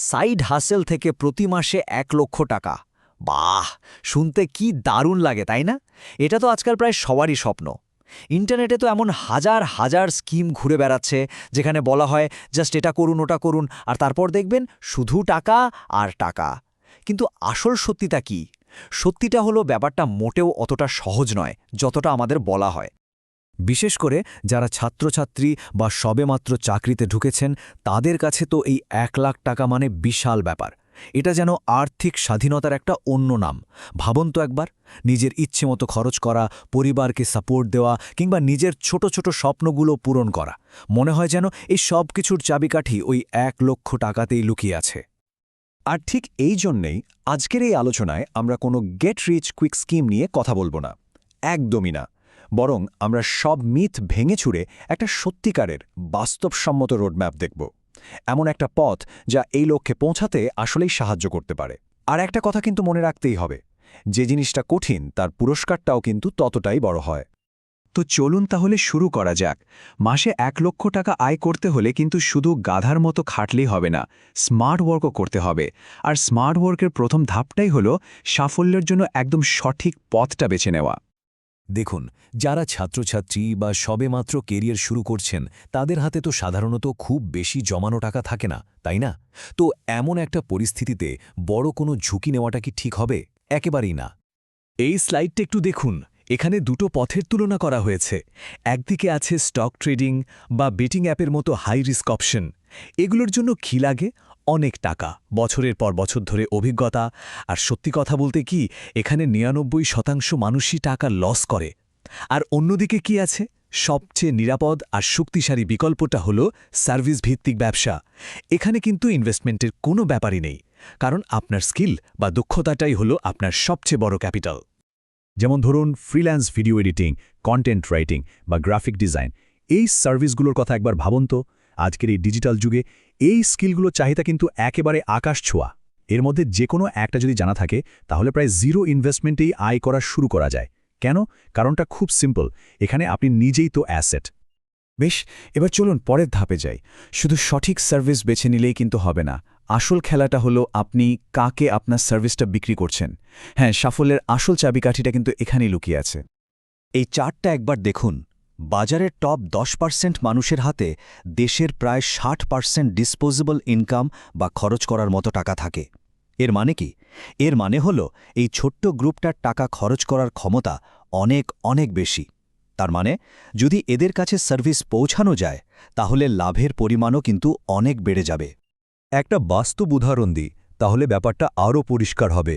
Side hustle থেকে প্রতি মাসে এক লক্ষ টাকা। বাহ, শুনতে কি দারুণ লাগে, তাই না? এটা তো আজকাল প্রায় সবারই স্বপ্ন। ইন্টারনেটে তো এমন হাজার হাজার স্কিম ঘুরে বেড়াচ্ছে, যেখানে বলা হয়, জাস্ট এটা করুন, ওটা করুন। আর তারপর দেখবেন, শুধু টাকা আর টাকা। কিন্তু আসল সত্যিটা কি? সত্যিটা হলো ব্যাপারটা মোটেও অতটা সহজ নয়, যতটা আমাদের বলা হয়। বিশেষ করে যারা ছাত্রছাত্রী বা সবেমাত্র চাকরিতে ঢুকেছেন, তাদের কাছে তো এই এক লাখ টাকা মানে বিশাল ব্যাপার। এটা যেন আর্থিক স্বাধীনতার একটা অন্য নাম। ভাবন তো একবার, নিজের ইচ্ছে মতো খরচ করা, পরিবারকে সাপোর্ট দেওয়া, কিংবা নিজের ছোট ছোট স্বপ্নগুলো পূরণ করা। মনে হয় যেন এই সব কিছুর চাবিকাঠি ওই এক লক্ষ টাকাতেই লুকিয়ে আছে। আর ঠিক এই জন্যেই আজকের এই আলোচনায় আমরা কোনো গেট রিচ কুইক স্কিম নিয়ে কথা বলব না। একদমই না। বরং আমরা সব মিথ ভেঙে ছুড়ে একটা সত্যিকারের, বাস্তবসম্মত রোডম্যাপ দেখব। এমন একটা পথ যা এই লক্ষ্যে পৌঁছাতে আসলেই সাহায্য করতে পারে। আর একটা কথা কিন্তু মনে রাখতেই হবে, যে জিনিসটা কঠিন, তার পুরস্কারটাও কিন্তু ততটাই বড় হয়। তো চলুন তাহলে শুরু করা যাক। মাসে এক লক্ষ টাকা আয় করতে হলে কিন্তু শুধু গাধার মতো খাটলেই হবে না স্মার্ট ওয়ার্কও করতে হবে। আর স্মার্ট ওয়ার্কের প্রথম ধাপটাই হলো সাফল্যের জন্য একদম সঠিক পথটা বেছে নেওয়া। দেখুন, যারা ছাত্রছাত্রী বা সবেমাত্র কেরিয়ার শুরু করছেন, তাদের হাতে তো সাধারণত খুব বেশি জমানো টাকা থাকে না, তাই না? তো এমন একটা পরিস্থিতিতে বড় কোনো ঝুঁকি নেওয়াটা কি ঠিক হবে? একেবারেই না। এই স্লাইডটা একটু দেখুন, এখানে দুটো পথের তুলনা করা হয়েছে। একদিকে আছে স্টক ট্রেডিং বা বেটিং অ্যাপের মতো হাই রিস্ক অপশন। এগুলোর জন্য কী লাগে? অনেক টাকা, বছরের পর বছর ধরে অভিজ্ঞতা। আর সত্যি কথা বলতে কি, এখানে নিরানব্বই শতাংশ মানুষই টাকা লস করে। আর অন্যদিকে কি আছে? সবচেয়ে নিরাপদ আর শক্তিশালী বিকল্পটা হল সার্ভিস ভিত্তিক ব্যবসা। এখানে কিন্তু ইনভেস্টমেন্টের কোনো ব্যাপারই নেই। কারণ আপনার স্কিল বা দক্ষতাটাই হল আপনার সবচেয়ে বড় ক্যাপিটাল যেমন ধরুন freelance video editing content writing বা গ্রাফিক ডিজাইন এই সার্ভিসগুলোর কথা একবার ভাবুন তো। আজকের এই ডিজিটাল যুগে এই স্কিলগুলোর চাহিদা কিন্তু একেবারে আকাশ ছোঁয়া। এর মধ্যে যে কোনো একটা যদি জানা থাকে, তাহলে প্রায় জিরো ইনভেস্টমেন্টেই আয় করা শুরু করা যায়। কেন? কারণটা খুব সিম্পল, এখানে আপনি নিজেই তো অ্যাসেট। বেশ, এবার চলুন পরের ধাপে যাই। শুধু সঠিক সার্ভিস বেছে নিলেই কিন্তু হবে না। আসল খেলাটা হলো আপনি কাকে আপনার সার্ভিসটা বিক্রি করছেন। হ্যাঁ সাফল্যের আসল চাবিকাঠিটা কিন্তু এখানেই লুকিয়ে আছে। এই চার্টটা একবার দেখুন। বাজারের টপ দশ পার্সেন্ট মানুষের হাতে দেশের প্রায় ষাট পার্সেন্ট ডিসপোজেবল ইনকাম বা খরচ করার মতো টাকা থাকে। এর মানে কি? এর মানে হল এই ছোট্ট গ্রুপটার টাকা খরচ করার ক্ষমতা অনেক অনেক বেশি। তার মানে যদি এদের কাছে সার্ভিস পৌঁছানো যায়, তাহলে লাভের পরিমাণও কিন্তু অনেক বেড়ে যাবে। একটা বাস্তব উদাহরণ দিই, তাহলে ব্যাপারটা আরও পরিষ্কার হবে।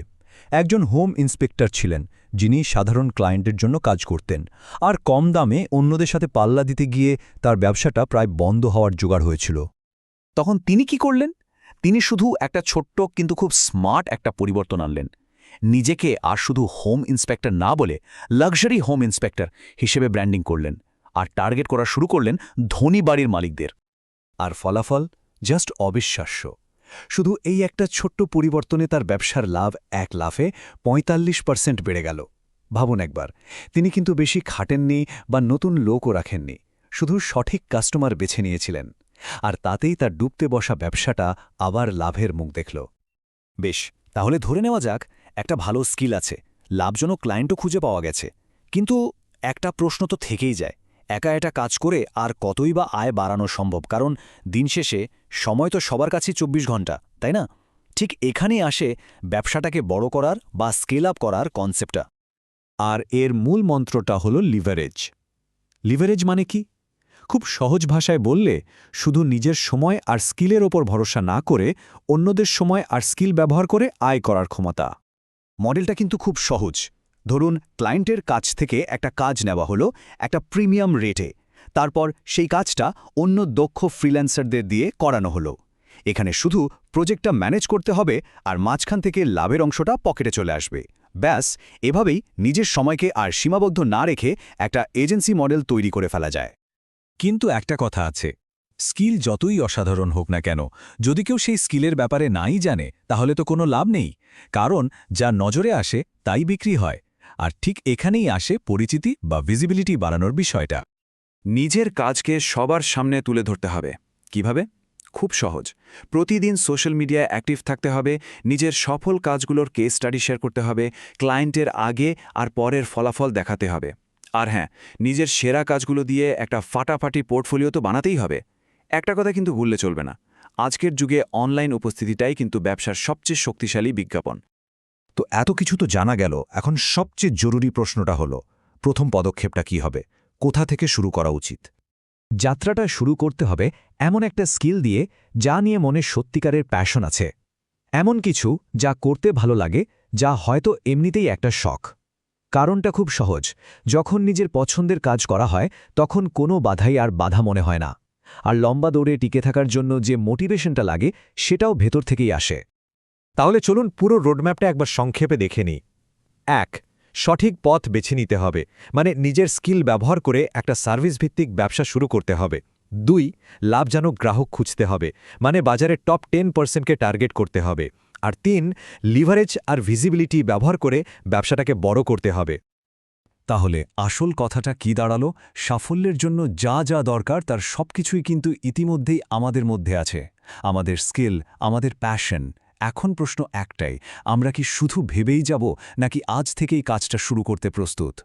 একজন হোম ইন্সপেক্টর ছিলেন, যিনি সাধারণ ক্লায়েন্টের জন্য কাজ করতেন। আর কম দামে অন্যদের সাথে পাল্লা দিতে গিয়ে তার ব্যবসাটা প্রায় বন্ধ হওয়ার জোগাড় হয়েছিল। তখন তিনি কি করলেন? তিনি শুধু একটা ছোট্ট কিন্তু খুব স্মার্ট একটা পরিবর্তন আনলেন। নিজেকে আর শুধু হোম ইন্সপেক্টর না বলে লাক্সারি হোম ইন্সপেক্টর হিসেবে ব্র্যান্ডিং করলেন আর টার্গেট করা শুরু করলেন ধনী বাড়ির মালিকদের। আর ফলাফল জাস্ট অবিশ্বাস্য। শুধু এই একটা ছোট্ট পরিবর্তনে তার ব্যবসার লাভ এক লাফে ৪৫ পার্সেন্ট বেড়ে গেল। ভাবুন একবার, তিনি কিন্তু বেশি খাটেননি বা নতুন লোকও রাখেননি, শুধু সঠিক কাস্টমার বেছে নিয়েছিলেন। আর তাতেই তার ডুবতে বসা ব্যবসাটা আবার লাভের মুখ দেখল। বেশ, তাহলে ধরে নেওয়া যাক, একটা ভালো স্কিল আছে, লাভজনক ক্লায়েন্টও খুঁজে পাওয়া গেছে। কিন্তু একটা প্রশ্ন তো থেকেই যায় একা এটা কাজ করে আর কতই বা আয় বাড়ানো সম্ভব, কারণ দিন শেষে সময় তো সবার কাছেই চব্বিশ ঘণ্টা, তাই না? ঠিক এখানেই আসে ব্যবসাটাকে বড় করার বা স্কেল আপ করার কনসেপ্টটা আর এর মূল মন্ত্রটা হল লিভারেজ লিভারেজ মানে কি? খুব সহজ ভাষায় বললে, শুধু নিজের সময় আর স্কিলের ওপর ভরসা না করে অন্যদের সময় আর স্কিল ব্যবহার করে আয় করার ক্ষমতা। মডেলটা কিন্তু খুব সহজ। ধরুন ক্লায়েন্টের কাছ থেকে একটা কাজ নেওয়া হলো, একটা প্রিমিয়াম রেটে তারপর সেই কাজটা অন্য দক্ষ ফ্রিল্যান্সারদের দিয়ে করানো হলো। এখানে শুধু প্রজেক্টটা ম্যানেজ করতে হবে আর মাঝখান থেকে লাভের অংশটা পকেটে চলে আসবে। ব্যাস, এভাবেই নিজের সময়কে আর সীমাবদ্ধ না রেখে একটা এজেন্সি মডেল তৈরি করে ফেলা যায়। কিন্তু একটা কথা আছে স্কিল যতই অসাধারণ হোক না কেন, যদি কেউ সেই স্কিলের ব্যাপারে নাই জানে, তাহলে তো কোনো লাভ নেই। কারণ যা নজরে আসে, তাই বিক্রি হয়। আর ঠিক এখানেই আসে পরিচিতি বা ভিজিবিলিটি বাড়ানোর বিষয়টা। নিজের কাজকে সবার সামনে তুলে ধরতে হবে। কীভাবে? খুব সহজ। প্রতিদিন সোশ্যাল মিডিয়ায় অ্যাক্টিভ থাকতে হবে, নিজের সফল কাজগুলোর কেস স্টাডি শেয়ার করতে হবে ক্লায়েন্টের আগে আর পরের ফলাফল দেখাতে হবে। আর হ্যাঁ নিজের সেরা কাজগুলো দিয়ে একটা ফাটাফাটি পোর্টফোলিও তো বানাতেই হবে। একটা কথা কিন্তু ভুললে চলবে না। আজকের যুগে অনলাইন উপস্থিতিটাই কিন্তু ব্যবসার সবচেয়ে শক্তিশালী বিজ্ঞাপন। তো এত কিছু তো জানা গেল, এখন সবচেয়ে জরুরি প্রশ্নটা হলো, প্রথম পদক্ষেপটা কি হবে? কোথা থেকে শুরু করা উচিত? যাত্রাটা শুরু করতে হবে এমন একটা স্কিল দিয়ে যা নিয়ে মনে সত্যিকারের প্যাশন আছে। এমন কিছু যা করতে ভালো লাগে, যা হয়তো এমনিতেই একটা শখ। কারণটা খুব সহজ, যখন নিজের পছন্দের কাজ করা হয়, তখন কোনো বাধাই আর বাধা মনে হয় না। আর লম্বা দৌড়ে টিকে থাকার জন্য যে মোটিভেশনটা লাগে, সেটাও ভেতর থেকেই আসে। তাহলে চলুন পুরো রোডম্যাপটা একবার সংক্ষেপে দেখে নিই। এক, সঠিক পথ বেছে নিতে হবে মানে নিজের স্কিল ব্যবহার করে একটা সার্ভিস ভিত্তিক ব্যবসা শুরু করতে হবে। দুই, লাভজনক গ্রাহক খুঁজতে হবে মানে বাজারে টপ টেন পার্সেন্টকে টার্গেট করতে হবে। আর তিন লিভারেজ আর ভিজিবিলিটি ব্যবহার করে ব্যবসাটাকে বড় করতে হবে। তাহলে আসল কথাটা কি দাঁড়াল? সাফল্যের জন্য যা যা দরকার তার সবকিছুই কিন্তু ইতিমধ্যেই আমাদের মধ্যে আছে। আমাদের স্কিল, আমাদের প্যাশন এখন প্রশ্ন একটাই, আমরা কি শুধু ভেবেই যাব নাকি আজ থেকেই কাজটা শুরু করতে প্রস্তুত?